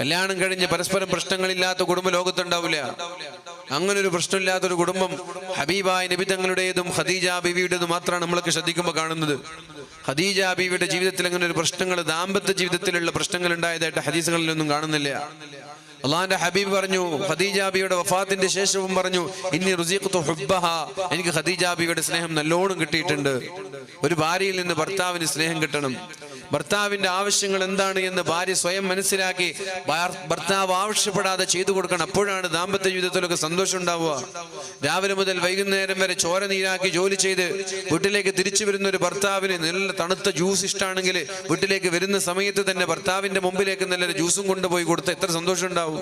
കല്യാണം കഴിഞ്ഞ് പരസ്പരം പ്രശ്നങ്ങളില്ലാത്ത കുടുംബ ലോകത്തുണ്ടാവില്ല. അങ്ങനെ ഒരു പ്രശ്നമില്ലാത്തൊരു കുടുംബം ഹബീബായ നബി തങ്ങളുടേതും ഖദീജ ബീവിയുടേതും മാത്രമാണ് നമ്മളൊക്കെ ശ്രദ്ധിക്കുമ്പോൾ കാണുന്നത്. ഖദീജ ബീവിയുടെ ജീവിതത്തിൽ അങ്ങനെ ഒരു പ്രശ്നങ്ങൾ ദാമ്പത്യ ജീവിതത്തിലുള്ള പ്രശ്നങ്ങൾ ഉണ്ടായതായിട്ട് ഹദീസുകളിലൊന്നും കാണുന്നില്ല. അള്ളാഹാന്റെ ഹബീബ് പറഞ്ഞു ഖദീജാബിയുടെ വഫാത്തിന്റെ ശേഷവും പറഞ്ഞു ഇനി റുസീഖ് ഹുബ്ബഹ. എനിക്ക് ഖദീജാബിയുടെ സ്നേഹം നല്ലോണം കിട്ടിയിട്ടുണ്ട്. ഒരു ഭാര്യയിൽ നിന്ന് ഭർത്താവിന് സ്നേഹം കിട്ടണം. ഭർത്താവിന്റെ ആവശ്യങ്ങൾ എന്താണ് എന്ന് ഭാര്യ സ്വയം മനസ്സിലാക്കി ഭർത്താവ് ആവശ്യപ്പെടാതെ ചെയ്തു കൊടുക്കണം. അപ്പോഴാണ് ദാമ്പത്യ ജീവിതത്തിലൊക്കെ സന്തോഷം ഉണ്ടാവുക. രാവിലെ മുതൽ വൈകുന്നേരം വരെ ചോര നീരാക്കി ജോലി ചെയ്ത് വീട്ടിലേക്ക് തിരിച്ചു വരുന്ന ഒരു ഭർത്താവിന് നല്ല തണുത്ത ജ്യൂസ് ഇഷ്ടമാണെങ്കിൽ വീട്ടിലേക്ക് വരുന്ന സമയത്ത് തന്നെ ഭർത്താവിന്റെ മുമ്പിലേക്ക് നല്ലൊരു ജ്യൂസും കൊണ്ടുപോയി കൊടുത്ത് എത്ര സന്തോഷം ഉണ്ടാവും.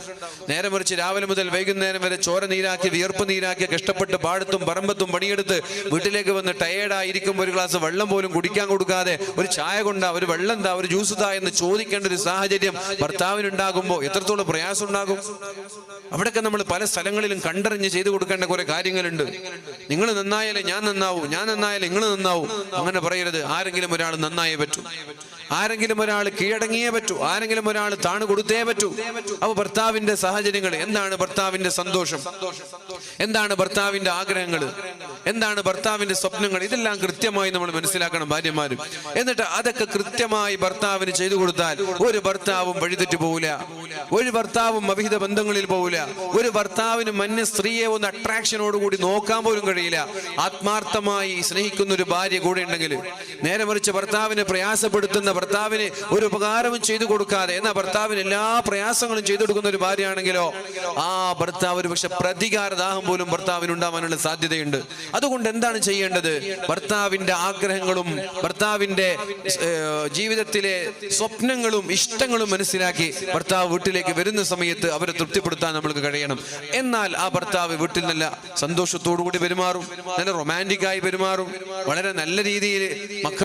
നേരെ മറിച്ച് രാവിലെ മുതൽ വൈകുന്നേരം വരെ ചോര നീരാക്കി വിയർപ്പ് നീരാക്കി കഷ്ടപ്പെട്ട് പാടത്തും പറമ്പത്തും പണിയെടുത്ത് വീട്ടിലേക്ക് വന്ന് ടയേർഡായിരിക്കുമ്പോൾ ഒരു ഗ്ലാസ് വെള്ളം പോലും കുടിക്കാൻ കൊടുക്കാതെ ഒരു ചായ കൊണ്ടാ ഒരു എന്താ ഒരു ജ്യൂസ് താ എന്ന് ചോദിക്കേണ്ട ഒരു സാഹചര്യം ഭർത്താവിനുണ്ടാകുമ്പോൾ എത്രത്തോളം പ്രയാസം ഉണ്ടാകും അവിടെയൊക്കെ നമ്മൾ പല സ്ഥലങ്ങളിലും കണ്ടറിഞ്ഞ് ചെയ്തു കൊടുക്കേണ്ട കുറെ കാര്യങ്ങളുണ്ട്. നിങ്ങൾ നന്നായാലേ ഞാൻ നന്നാവും ഞാൻ നന്നായാലേ നിങ്ങൾ നന്നാവൂ. അങ്ങനെ പറയരുത്. ആരെങ്കിലും ഒരാൾ നന്നായേ പറ്റൂ. ആരെങ്കിലും ഒരാൾ കീഴടങ്ങിയേ പറ്റൂ. ആരെങ്കിലും ഒരാൾ താണു കൊടുത്തേ പറ്റൂ. അപ്പൊ ഭർത്താവിന്റെ സാഹചര്യങ്ങൾ എന്താണ് ഭർത്താവിന്റെ സന്തോഷം? എന്താണ് ഭർത്താവിന്റെ ആഗ്രഹങ്ങൾ? എന്താണ് ഭർത്താവിന്റെ സ്വപ്നങ്ങൾ? ഇതെല്ലാം കൃത്യമായി നമ്മൾ മനസ്സിലാക്കണം ഭാര്യമാരും. എന്നിട്ട് അതൊക്കെ കൃത്യമായി ഭർത്താവിന് ചെയ്തു കൊടുത്താൽ ഒരു ഭർത്താവും വഴിതെറ്റി പോവില്ല. ഒരു ഭർത്താവും അവിഹിത ബന്ധങ്ങളിൽ പോവില്ല. ഒരു ഭർത്താവിന് മന്യ സ്ത്രീയെ ഒന്ന് അട്രാക്ഷനോട് കൂടി നോക്കാൻ പോലും കഴിയില്ല. ആത്മാർത്ഥമായി സ്നേഹിക്കുന്ന ഒരു ഭാര്യ കൂടെ ഉണ്ടെങ്കിൽ നേരെ മറിച്ച് ഭർത്താവിനെ പ്രയാസപ്പെടുത്തുന്ന ഭർത്താവിന് ഒരു ഉപകാരവും ചെയ്തു കൊടുക്കാതെ എന്നാൽ ഭർത്താവിന് എല്ലാ പ്രയാസങ്ങളും ചെയ്തു കൊടുക്കുന്ന ഒരു ഭാര്യയാണെങ്കിലോ ആ ഭർത്താവ് ഒരു പക്ഷെ പ്രതികാരദാഹം പോലും ഭർത്താവിന് ഉണ്ടാവാനുള്ള സാധ്യതയുണ്ട്. അതുകൊണ്ട് എന്താണ് ചെയ്യേണ്ടത്? ഭർത്താവിന്റെ ആഗ്രഹങ്ങളും ഭർത്താവിന്റെ ജീവിതത്തിലെ സ്വപ്നങ്ങളും ഇഷ്ടങ്ങളും മനസ്സിലാക്കി ഭർത്താവ് വീട്ടിലേക്ക് വരുന്ന സമയത്ത് അവരെ തൃപ്തിപ്പെടുത്താൻ നമ്മൾക്ക് കഴിയണം. എന്നാൽ ആ ഭർത്താവ് വീട്ടിൽ നല്ല സന്തോഷത്തോടു കൂടി പെരുമാറും നല്ല റൊമാന്റിക് ആയി പെരുമാറും വളരെ നല്ല രീതിയിൽ മക്കൾ